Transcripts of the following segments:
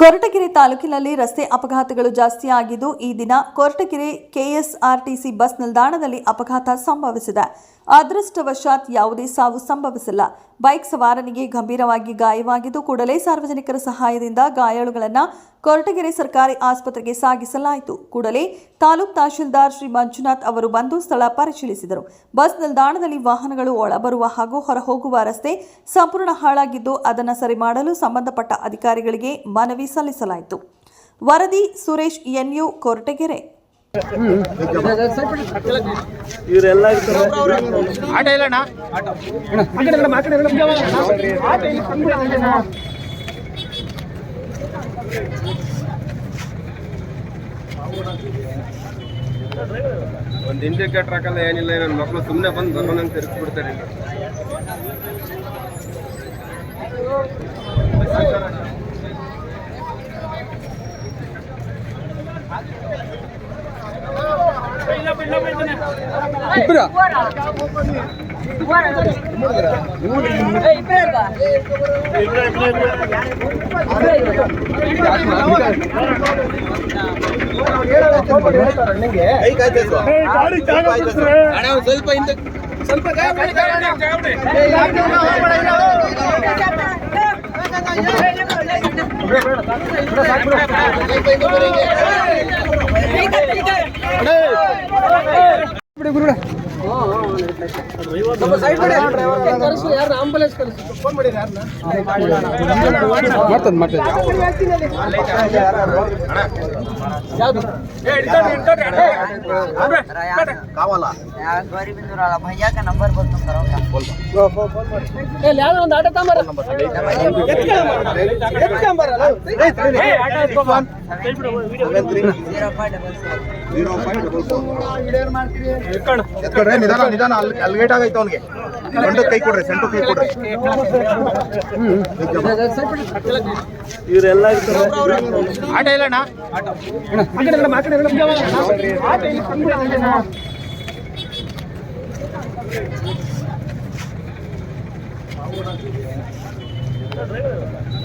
ಕೊರಟಗೆರೆ ತಾಲೂಕಿನಲ್ಲಿ ರಸ್ತೆ ಅಪಘಾತಗಳು ಜಾಸ್ತಿಯಾಗಿದ್ದು ಈ ದಿನ ಕೊರಟಗೆರೆ ಕೆಎಸ್ಆರ್ಟಿಸಿ ಬಸ್ ನಿಲ್ದಾಣದಲ್ಲಿ ಅಪಘಾತ ಸಂಭವಿಸಿದೆ. ಅದೃಷ್ಟವಶಾತ್ ಯಾವುದೇ ಸಾವು ಸಂಭವಿಸಿಲ್ಲ. ಬೈಕ್ ಸವಾರನಿಗೆ ಗಂಭೀರವಾಗಿ ಗಾಯವಾಗಿದ್ದು ಕೂಡಲೇ ಸಾರ್ವಜನಿಕರ ಸಹಾಯದಿಂದ ಗಾಯಾಳುಗಳನ್ನು ಕೊರಟಗೆರೆ ಸರ್ಕಾರಿ ಆಸ್ಪತ್ರೆಗೆ ಸಾಗಿಸಲಾಯಿತು. ಕೂಡಲೇ ತಾಲೂಕ್ ತಹಶೀಲ್ದಾರ್ ಶ್ರೀ ಮಂಜುನಾಥ್ ಅವರು ಬಂದು ಸ್ಥಳ ಪರಿಶೀಲಿಸಿದರು. ಬಸ್ ನಿಲ್ದಾಣದಲ್ಲಿ ವಾಹನಗಳು ಒಳಬರುವ ಹಾಗೂ ಹೊರಹೋಗುವ ರಸ್ತೆ ಸಂಪೂರ್ಣ ಹಾಳಾಗಿದ್ದು ಅದನ್ನು ಸರಿ ಮಾಡಲು ಸಂಬಂಧಪಟ್ಟ ಅಧಿಕಾರಿಗಳಿಗೆ ಮನವಿ ಸಲ್ಲಿಸಲಾಯಿತು. ವರದಿ ಸುರೇಶ್ ಎನ್ಯು ಕೊರಟಗೆರೆ. ಇಲ್ಲಣ್ಣ ಒಂದು ಇಂಡಿಕೇಟರ್ ಹಾಕಲ್ಲ ಏನಿಲ್ಲ ನನ್ನ ಮಕ್ಕಳು ಸುಮ್ಮನೆ ಬಂದು ಬರೋನಂಗೆ ತಿರ್ಸ್ಬಿಡ್ತಾರೆ ಇಲ್ಲಿ. ಅಣ್ಣ ಒಂದ್ ಸ್ವಲ್ಪ ಹಿಂದೆ ಸ್ವಲ್ಪ ¡Corre, corre! ಮಾಡ್ತದೆ ಮಾಡ್ತದೆ ನಂಬರ್ ಒಂದು ತಂಬರ ನಿಧಾನ. ಅಲ್ಲಿ ಅಲ್ಲಿ ಗೇಟ್ ಆಗೈತೆ ಅವನಿಗೆ. ಸೆಂಟು ಕೈ ಕೊಡ್ರಿ ಸೆಂಟು ಕೈ ಕೊಡ್ರಿ. ಇವರೆಲ್ಲ ಆಟ ಇಲ್ಲಣ್ಣ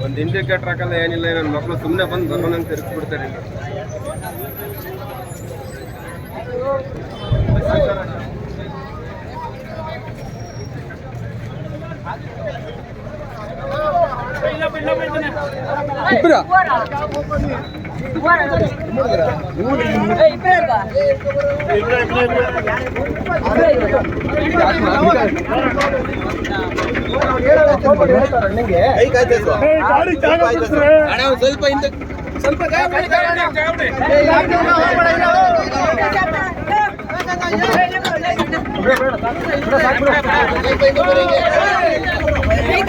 ಒಂದು ಇಂಡಿಕೇಟರ್ ಹಾಕಲ್ಲ ಏನಿಲ್ಲ ನನ್ನ ಮಕ್ಕಳು ಸುಮ್ಮನೆ ಬಂದು ಬರೋಣ ಅಂತ ಇಲ್ಲಿ. ಕೈ ಒಂದ್ ಸ್ವಲ್ಪ ಹಿಂದೆ ಸ್ವಲ್ಪ ಗಾಯ ঠিক